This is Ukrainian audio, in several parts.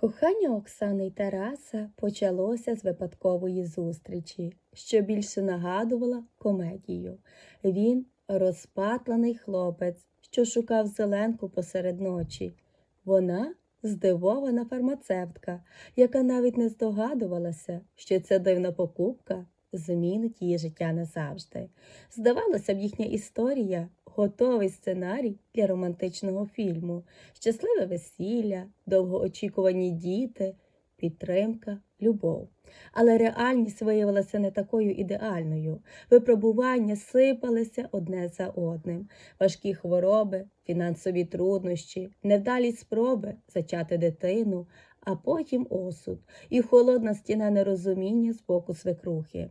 Кохання Оксани й Тараса почалося з випадкової зустрічі, що більше нагадувала комедію. Він розпатлений хлопець, що шукав зеленку посеред ночі. Вона здивована фармацевтка, яка навіть не здогадувалася, що ця дивна покупка змінить її життя назавжди. Здавалося б, їхня історія готовий сценарій для романтичного фільму, щасливе весілля, довгоочікувані діти, підтримка, любов. Але реальність виявилася не такою ідеальною. Випробування сипалися одне за одним, важкі хвороби, фінансові труднощі, невдалі спроби зачати дитину, а потім осуд і холодна стіна нерозуміння з боку свекрухи.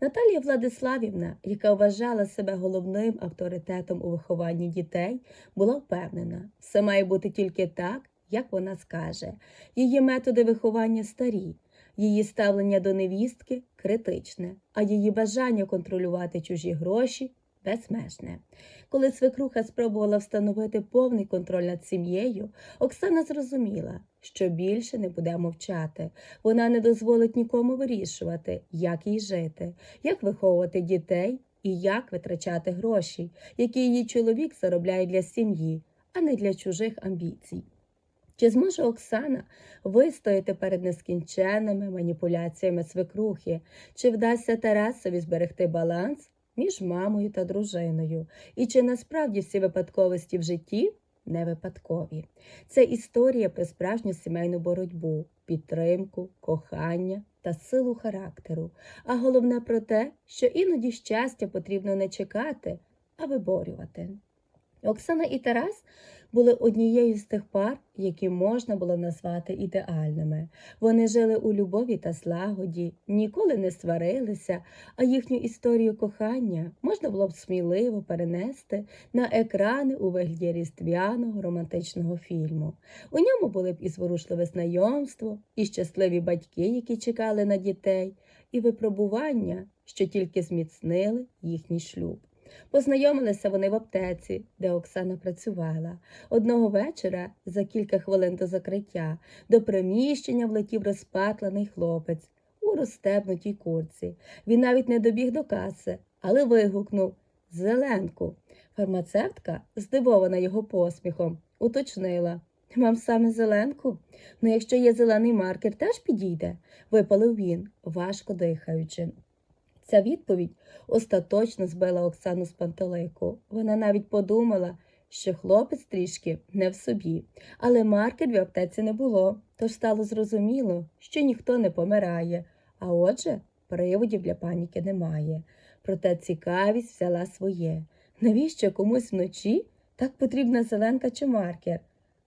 Наталія Владиславівна, яка вважала себе головним авторитетом у вихованні дітей, була впевнена, все має бути тільки так, як вона скаже. Її методи виховання старі, її ставлення до невістки критичне, а її бажання контролювати чужі гроші безмежне. Коли свекруха спробувала встановити повний контроль над сім'єю, Оксана зрозуміла, що більше не буде мовчати. Вона не дозволить нікому вирішувати, як їй жити, як виховувати дітей і як витрачати гроші, які її чоловік заробляє для сім'ї, а не для чужих амбіцій. Чи зможе Оксана вистояти перед нескінченними маніпуляціями свекрухи? Чи вдасться Тарасові зберегти баланс між мамою та дружиною? І чи насправді всі випадковості в житті не випадкові? Це історія про справжню сімейну боротьбу, підтримку, кохання та силу характеру. А головне про те, що іноді щастя потрібно не чекати, а виборювати. Оксана і Тарас були однією з тих пар, які можна було назвати ідеальними. Вони жили у любові та злагоді, ніколи не сварилися, а їхню історію кохання можна було б сміливо перенести на екрани у вигляді різдвяного романтичного фільму. У ньому були б і зворушливе знайомство, і щасливі батьки, які чекали на дітей, і випробування, що тільки зміцнили їхній шлюб. Познайомилися вони в аптеці, де Оксана працювала. Одного вечора, за кілька хвилин до закриття, до приміщення влетів розпатлений хлопець у розстебнутій курці. Він навіть не добіг до каси, але вигукнув Зеленку. Фармацевтка, здивована його посміхом, уточнила. Вам саме зеленку? Ну, якщо є зелений маркер, теж підійде, випалив він, важко дихаючи. Ця відповідь остаточно збила Оксану з пантелику. Вона навіть подумала, що хлопець трішки не в собі, але маркер в аптеці не було, тож стало зрозуміло, що ніхто не помирає, а отже, приводів для паніки немає. Проте цікавість взяла своє. Навіщо комусь вночі так потрібна зеленка чи маркер?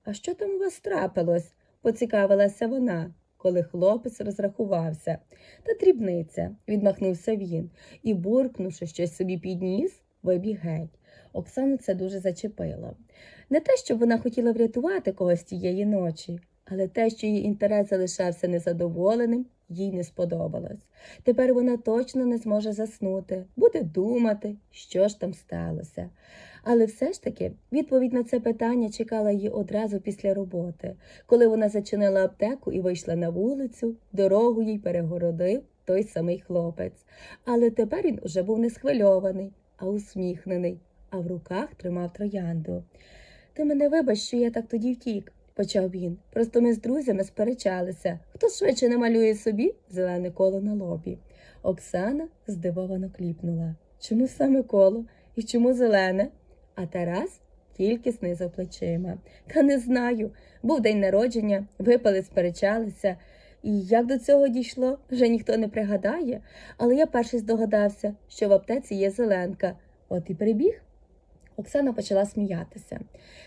А що там у вас трапилось? поцікавилася вона коли хлопець розрахувався. Та дрібниця, відмахнувся він і, буркнувши щось собі підніс, вибіг геть. Оксану це дуже зачепило. Не те, щоб вона хотіла врятувати когось тієї ночі, але те, що її інтерес залишався незадоволеним, їй не сподобалось. Тепер вона точно не зможе заснути, буде думати, що ж там сталося. Але все ж таки відповідь на це питання чекала її одразу після роботи. Коли вона зачинила аптеку і вийшла на вулицю, дорогу їй перегородив той самий хлопець. Але тепер він уже був не схвильований, а усміхнений, а в руках тримав троянду. Ти мене вибач, що я так тоді втік, почав він. Просто ми з друзями сперечалися. Хто швидше намалює собі зелене коло на лобі. Оксана здивовано кліпнула. Чому саме коло і чому зелене? А Тарас тільки знизав плечима. Та не знаю. Був день народження, випали, сперечалися. І як до цього дійшло, вже ніхто не пригадає, але я перший здогадався, що в аптеці є зеленка. От і прибіг. Оксана почала сміятися.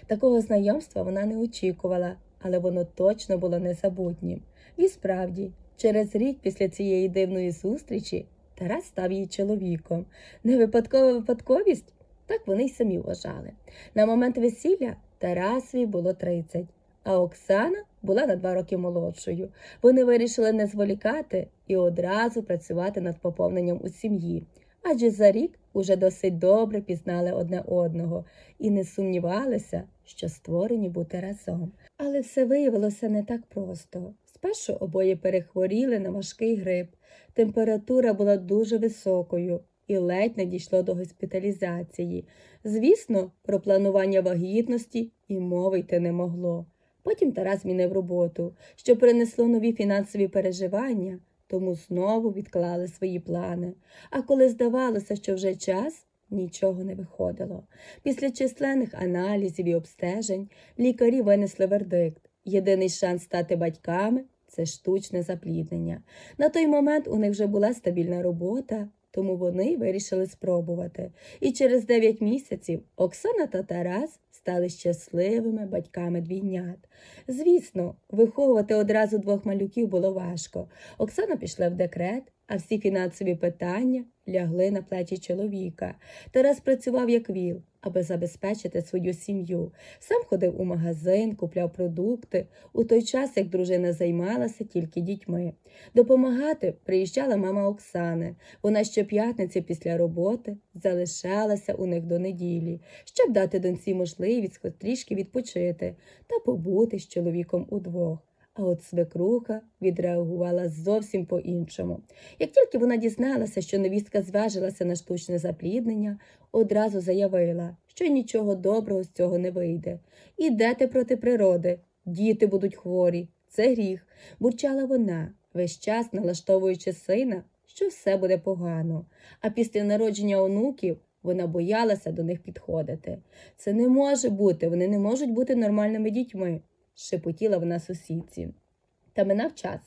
Такого знайомства вона не очікувала, але воно точно було незабутнім. І справді, через рік після цієї дивної зустрічі Тарас став її чоловіком. Не випадкова випадковість? Так вони й самі вважали. На момент весілля Тарасові було 30, а Оксана була на два роки молодшою. Вони вирішили не зволікати і одразу працювати над поповненням у сім'ї. Адже за рік уже досить добре пізнали одне одного і не сумнівалися, що створені бути разом. Але все виявилося не так просто. Спершу обоє перехворіли на важкий грип. Температура була дуже високою і ледь не дійшло до госпіталізації. Звісно, про планування вагітності і мови йти не могло. Потім Тарас змінив роботу, що принесло нові фінансові переживання, тому знову відклали свої плани. А коли здавалося, що вже час, нічого не виходило. Після численних аналізів і обстежень лікарі винесли вердикт. Єдиний шанс стати батьками це штучне запліднення. На той момент у них вже була стабільна робота, тому вони вирішили спробувати. І через 9 місяців Оксана та Тарас стали щасливими батьками двійнят. Звісно, виховувати одразу двох малюків було важко. Оксана пішла в декрет, а всі фінансові питання лягли на плечі чоловіка. Тарас працював як віл, аби забезпечити свою сім'ю. Сам ходив у магазин, купляв продукти, у той час, як дружина займалася тільки дітьми. Допомагати приїжджала мама Оксани. Вона щоп'ятниці після роботи залишалася у них до неділі, щоб дати доньці можливість хоч трішки відпочити та побути з чоловіком удвох. А от свекруха відреагувала зовсім по-іншому. Як тільки вона дізналася, що невістка зважилася на штучне запліднення, одразу заявила, що нічого доброго з цього не вийде. Ідете проти природи, діти будуть хворі, це гріх, бурчала вона, весь час налаштовуючи сина, що все буде погано. А після народження онуків вона боялася до них підходити. Це не може бути, вони не можуть бути нормальними дітьми шепотіла вона сусідці. Та минав час,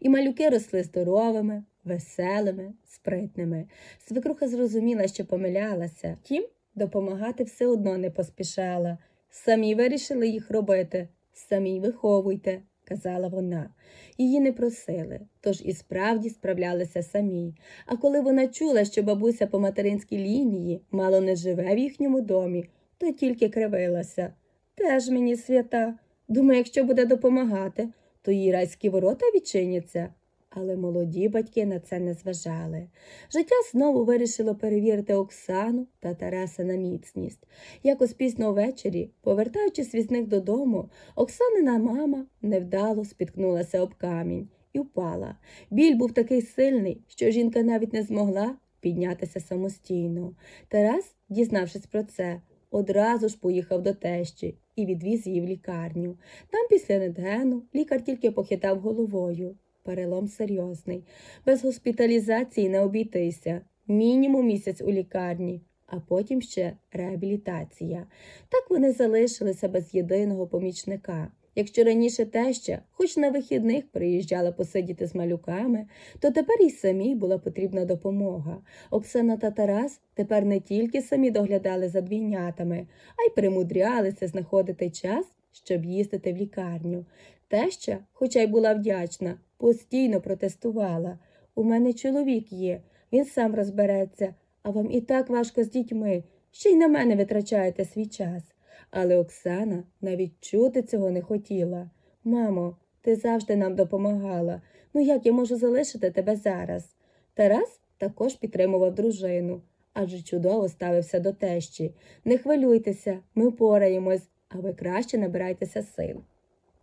і малюки росли здоровими, веселими, спритними. Свекруха зрозуміла, що помилялася, втім, допомагати все одно не поспішала. Самі вирішили їх робити, самі виховуйте, казала вона. Її не просили, тож і справді справлялися самі. А коли вона чула, що бабуся по материнській лінії мало не живе в їхньому домі, то тільки кривилася. Теж мені свята. Думаю, якщо буде допомагати, то їй райські ворота відчиняться. Але молоді батьки на це не зважали. Життя знову вирішило перевірити Оксану та Тараса на міцність. Якось пізно ввечері, повертаючись від них додому, Оксанина мама невдало спіткнулася об камінь і впала. Біль був такий сильний, що жінка навіть не змогла піднятися самостійно. Тарас, дізнавшись про це, одразу ж поїхав до тещі і відвіз її в лікарню. Там після рентгену лікар тільки похитав головою. Перелом серйозний. Без госпіталізації не обійтися. Мінімум місяць у лікарні, а потім ще реабілітація. Так вони залишилися без єдиного помічника. Якщо раніше теща, хоч на вихідних приїжджала посидіти з малюками, то тепер їй самій була потрібна допомога. Оксана та Тарас тепер не тільки самі доглядали за двійнятами, а й примудрялися знаходити час, щоб їздити в лікарню. Теща, хоча й була вдячна, постійно протестувала. У мене чоловік є, він сам розбереться, а вам і так важко з дітьми, ще й на мене витрачаєте свій час. Але Оксана навіть чути цього не хотіла. Мамо, ти завжди нам допомагала. Ну як я можу залишити тебе зараз? Тарас також підтримував дружину, адже чудово ставився до тещі. Не хвилюйтеся, ми пораємось, а ви краще набирайтеся сил.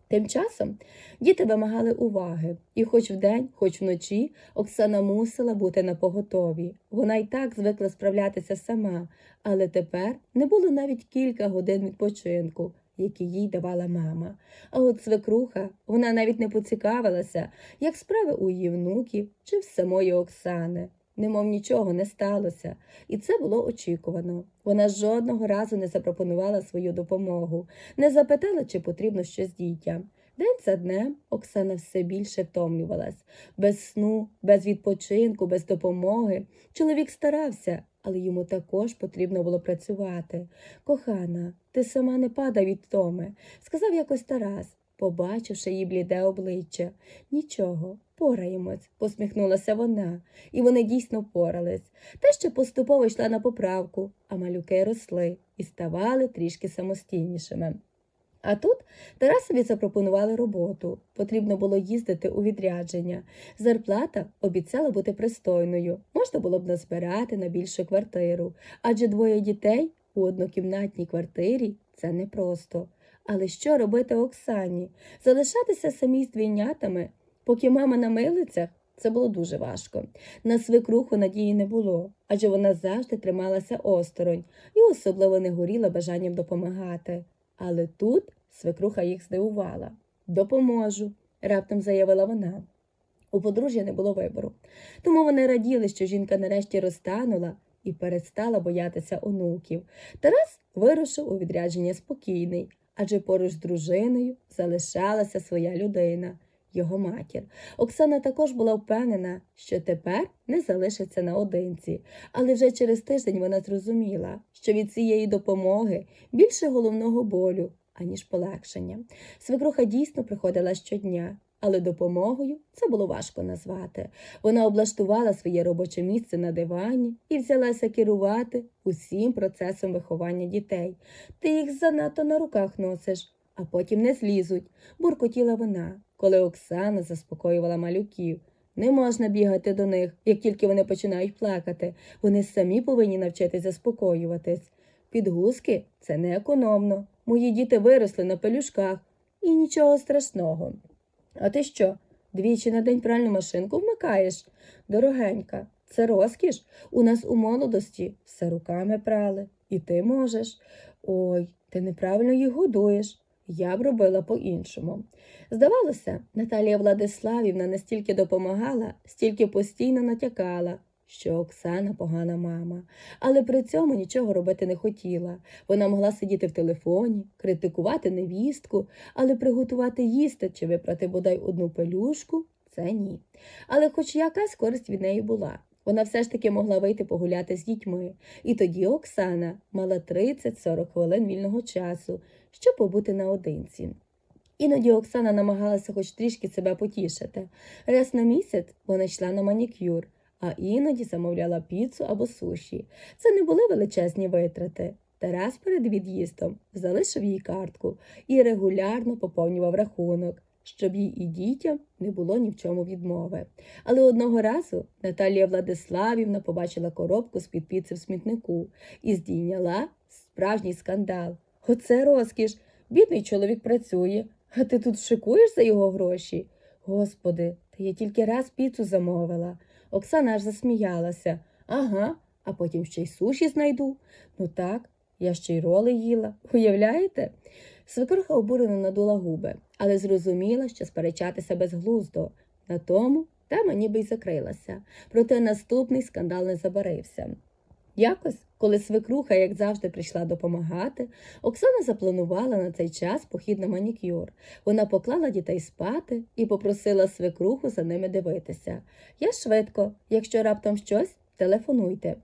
Тим часом діти вимагали уваги, і хоч вдень, хоч вночі Оксана мусила бути на поготові. Вона й так звикла справлятися сама, але тепер не було навіть кілька годин відпочинку, які їй давала мама. А от свекруха, вона навіть не поцікавилася, як справи у її внуків чи в самої Оксани. Немов нічого не сталося, і це було очікувано. Вона жодного разу не запропонувала свою допомогу, не запитала, чи потрібно щось дітям. День за днем Оксана все більше втомлювалась. Без сну, без відпочинку, без допомоги. Чоловік старався, але йому також потрібно було працювати. Кохана, ти сама не падай від втоми, сказав якось Тарас, побачивши її бліде обличчя. Нічого, пораємось, посміхнулася вона, і вони дійсно впорались. Те ще поступово йшла на поправку, а малюки росли і ставали трішки самостійнішими. А тут Тарасові запропонували роботу. Потрібно було їздити у відрядження. Зарплата обіцяла бути пристойною. Можна було б назбирати на більшу квартиру, адже двоє дітей у однокімнатній квартирі це непросто. Але що робити Оксані? Залишатися самій з двійнятами, поки мама на милицях? Це було дуже важко. На свекруху надії не було, адже вона завжди трималася осторонь і особливо не горіла бажанням допомагати. Але тут свекруха їх здивувала. Допоможу, раптом заявила вона. У подружжя не було вибору. Тому вони раділи, що жінка нарешті розтанула і перестала боятися онуків. Тарас вирушив у відрядження спокійний, адже поруч з дружиною залишалася своя людина, його матір. Оксана також була впевнена, що тепер не залишиться наодинці, але вже через тиждень вона зрозуміла, що від цієї допомоги більше головного болю, аніж полегшення. Свекруха дійсно приходила щодня, але допомогою це було важко назвати. Вона облаштувала своє робоче місце на дивані і взялася керувати усім процесом виховання дітей. Ти їх занадто на руках носиш, а потім не злізуть, буркотіла вона, коли Оксана заспокоювала малюків. Не можна бігати до них, як тільки вони починають плакати. Вони самі повинні навчитись заспокоюватись. Підгузки це не економно. Мої діти виросли на пелюшках і нічого страшного. А ти що, двічі на день пральну машинку вмикаєш? Дорогенька, це розкіш. У нас у молодості все руками прали, і ти можеш. Ой, ти неправильно їх годуєш. Я б робила по-іншому. Здавалося, Наталія Владиславівна не стільки допомагала, стільки постійно натякала, що Оксана погана мама, але при цьому нічого робити не хотіла. Вона могла сидіти в телефоні, критикувати невістку, але приготувати їсти чи випрати бодай одну пелюшку це ні. Але хоч якась користь від неї була. Вона все ж таки могла вийти погуляти з дітьми, і тоді Оксана мала 30-40 хвилин вільного часу, щоб побути наодинці. Іноді Оксана намагалася хоч трішки себе потішити. Раз на місяць вона йшла на манікюр, а іноді замовляла піцу або суші. Це не були величезні витрати. Тарас перед від'їздом залишив їй картку і регулярно поповнював рахунок, щоб їй і дітям не було ні в чому відмови. Але одного разу Наталія Владиславівна побачила коробку з-під піци в смітнику і здійняла справжній скандал. Оце розкіш. Бідний чоловік працює, а ти тут шикуєш за його гроші. Господи, та я тільки раз піцу замовила. Оксана аж засміялася. Ага, а потім ще й суші знайду. Ну так, я ще й роли їла. Уявляєте? Свекруха обурено надула губи, але зрозуміла, що сперечатися безглуздо. На тому тема ніби й закрилася. Проте наступний скандал не забарився. Якось, коли свекруха, як завжди, прийшла допомагати, Оксана запланувала на цей час похід на манікюр. Вона поклала дітей спати і попросила свекруху за ними дивитися. Я швидко, якщо раптом щось, телефонуйте.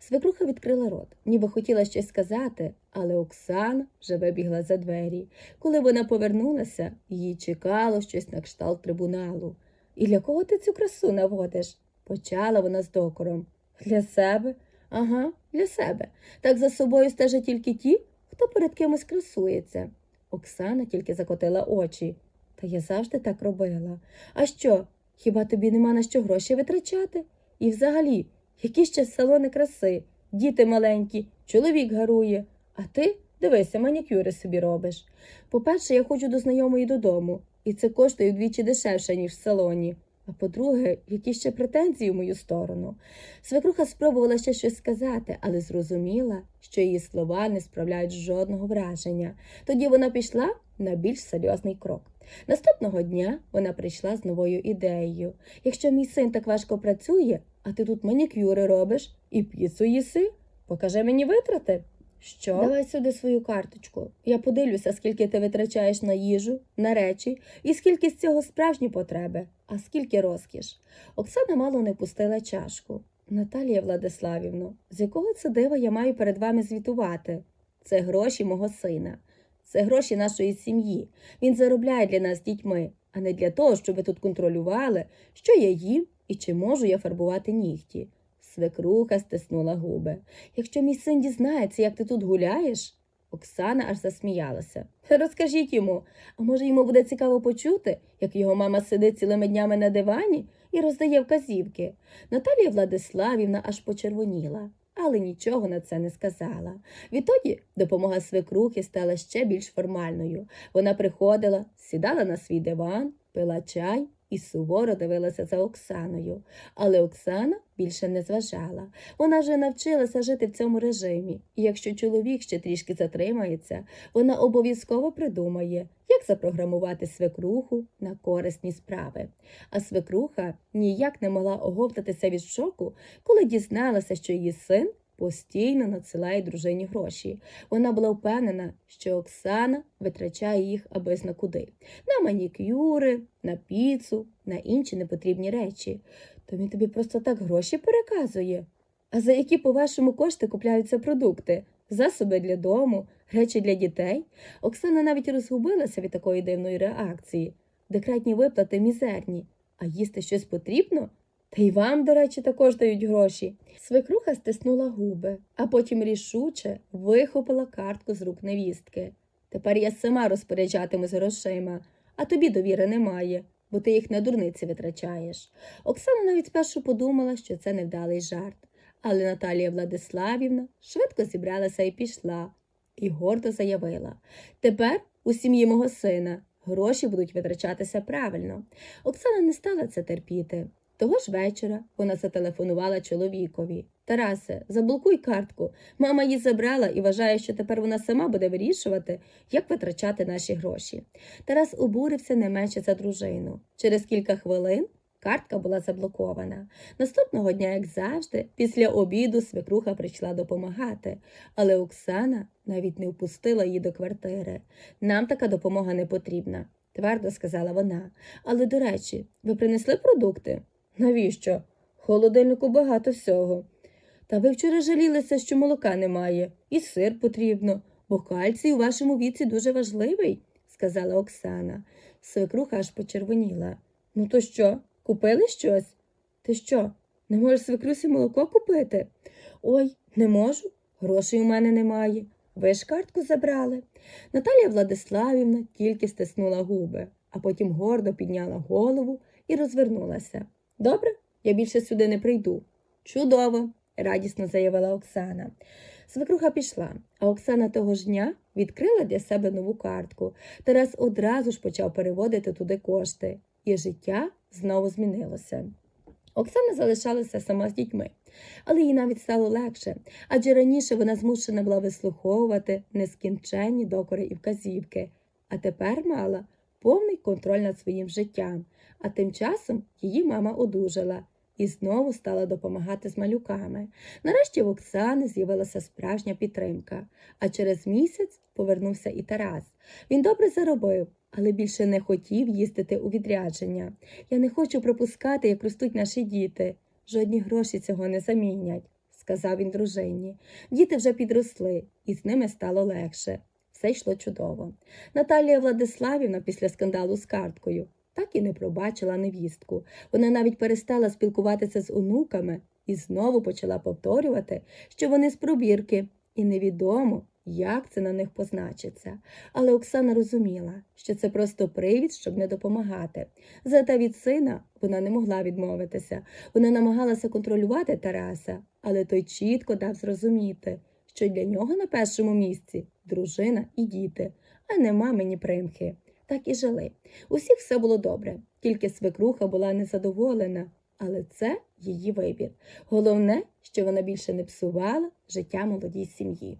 Свекруха відкрила рот, ніби хотіла щось сказати, але Оксана вже вибігла за двері. Коли вона повернулася, її чекало щось на кшталт трибуналу. І для кого ти цю красу наводиш? почала вона з докором. Для себе? Ага, для себе. Так за собою стежать тільки ті, хто перед кимось красується. Оксана тільки закотила очі. Та я завжди так робила. А що, хіба тобі нема на що гроші витрачати? І взагалі, які ще салони краси, діти маленькі, чоловік гарує, а ти дивися, манікюри собі робиш. По-перше, я ходжу до знайомої додому, і це коштує вдвічі дешевше, ніж в салоні. А по-друге, які ще претензії в мою сторону. Свекруха спробувала ще щось сказати, але зрозуміла, що її слова не справляють жодного враження. Тоді вона пішла на більш серйозний крок. Наступного дня вона прийшла з новою ідеєю. Якщо мій син так важко працює, а ти тут манікюри робиш і піцу їси, покажи мені витрати. Що? Давай сюди свою карточку. Я подивлюся, скільки ти витрачаєш на їжу, на речі, і скільки з цього справжні потреби, а скільки розкіш. Оксана мало не пустила чашку. Наталія Владиславівно, з якого це дива я маю перед вами звітувати? Це гроші мого сина, це гроші нашої сім'ї. Він заробляє для нас дітьми, а не для того, щоб ви тут контролювали, що я їм і чи можу я фарбувати нігті. Свекруха стиснула губи. Якщо мій син дізнається, як ти тут гуляєш. Оксана аж засміялася. Розкажіть йому, а може йому буде цікаво почути, як його мама сидить цілими днями на дивані і роздає вказівки. Наталія Владиславівна аж почервоніла, але нічого на це не сказала. Відтоді допомога свекрухи стала ще більш формальною. Вона приходила, сідала на свій диван, пила чай і суворо дивилася за Оксаною. Але Оксана більше не зважала. Вона вже навчилася жити в цьому режимі, і якщо чоловік ще трішки затримається, вона обов'язково придумає, як запрограмувати свекруху на корисні справи. А свекруха ніяк не могла оговтатися від шоку, коли дізналася, що її син постійно надсилає дружині гроші. Вона була впевнена, що Оксана витрачає їх абизна куди на манікюри, на піцу, на інші непотрібні речі. То він тобі просто так гроші переказує. А за які, по-вашому, кошти купляються продукти? Засоби для дому, речі для дітей? Оксана навіть розгубилася від такої дивної реакції. Декретні виплати мізерні, а їсти щось потрібно? Та й вам, до речі, також дають гроші. Свекруха стиснула губи, а потім рішуче вихопила картку з рук невістки. Тепер я сама розпоряджатимусь грошима, а тобі довіри немає, бо ти їх на дурниці витрачаєш. Оксана навіть спершу подумала, що це невдалий жарт, але Наталія Владиславівна швидко зібралася і пішла, і гордо заявила тепер у сім'ї мого сина гроші будуть витрачатися правильно. Оксана не стала це терпіти. Того ж вечора вона зателефонувала чоловікові. Тарасе, заблокуй картку. Мама її забрала і вважає, що тепер вона сама буде вирішувати, як витрачати наші гроші. Тарас обурився не менше за дружину. Через кілька хвилин картка була заблокована. Наступного дня, як завжди, після обіду свекруха прийшла допомагати, але Оксана навіть не впустила її до квартири. Нам така допомога не потрібна, твердо сказала вона. Але, до речі, ви принесли продукти? Навіщо? В холодильнику багато всього. Та ви вчора жалілися, що молока немає, і сир потрібно, бо кальцій у вашому віці дуже важливий, сказала Оксана. Свекруха аж почервоніла. Ну то що, купили щось? Ти що, не можеш свекрусі молоко купити? Ой, не можу, грошей у мене немає. Ви ж картку забрали. Наталія Владиславівна тільки стиснула губи, а потім гордо підняла голову і розвернулася. Добре, я більше сюди не прийду. Чудово, радісно заявила Оксана. Свекруха пішла, а Оксана того ж дня відкрила для себе нову картку. Тарас одразу ж почав переводити туди кошти, і життя знову змінилося. Оксана залишалася сама з дітьми, але їй навіть стало легше, адже раніше вона змушена була вислуховувати нескінченні докори і вказівки, а тепер мала повний контроль над своїм життям. А тим часом її мама одужала і знову стала допомагати з малюками. Нарешті в Оксани з'явилася справжня підтримка, а через місяць повернувся і Тарас. Він добре заробив, але більше не хотів їздити у відрядження. Я не хочу пропускати, як ростуть наші діти. Жодні гроші цього не замінять, сказав він дружині. Діти вже підросли, і з ними стало легше. Все йшло чудово. Наталія Владиславівна після скандалу з карткою так і не пробачила невістку. Вона навіть перестала спілкуватися з онуками і знову почала повторювати, що вони з пробірки, і невідомо, як це на них позначиться. Але Оксана розуміла, що це просто привід, щоб не допомагати. Зате від сина вона не могла відмовитися. Вона намагалася контролювати Тараса, але той чітко дав зрозуміти, що для нього на першому місці дружина і діти, а не мамині примхи. Так і жили. Усіх все було добре, тільки свекруха була незадоволена, але це її вибір. Головне, що вона більше не псувала життя молодій сім'ї.